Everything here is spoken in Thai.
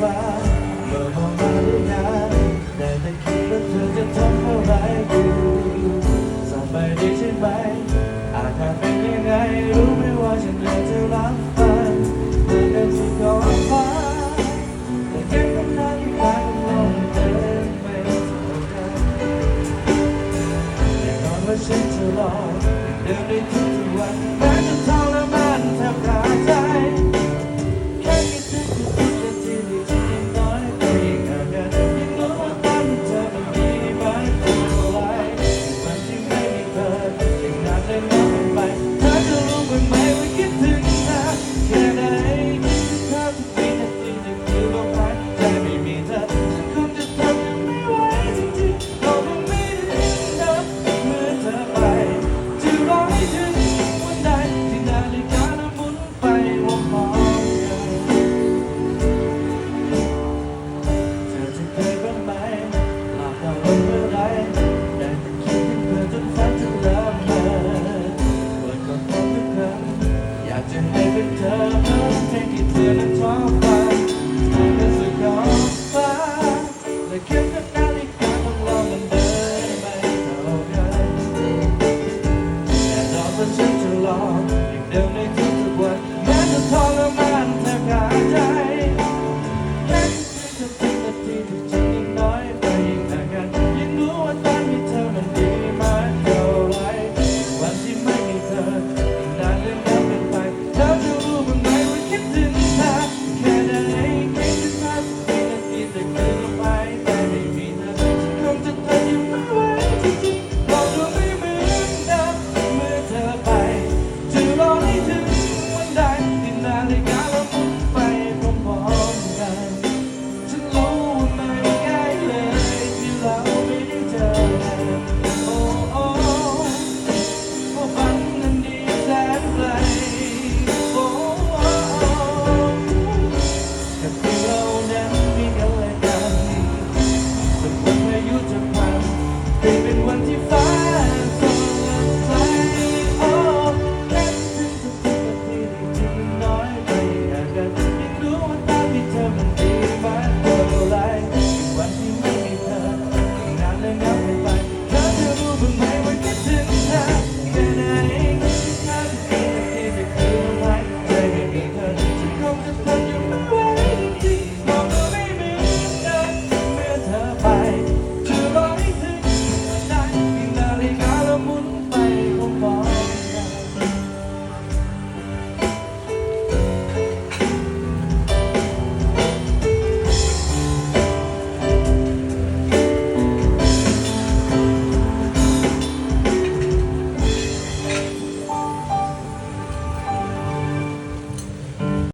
ฟ้าเมื่อมองมาได้นานแต่แต่คิดว่าเธอจะทำอะไรอยู่สบายดีใช่ไหมอาการเป็นยังไงรู้ไหมว่าฉันเลยจะรักฝันเมื่อเดินสุดยอดฟ้าแต่ยังคำนั้นที่ผ่านลงเดินไปสู่กันแน่นอนว่าฉันจะรอเดินได้ทุกวันแม้จะ Oh. Bye.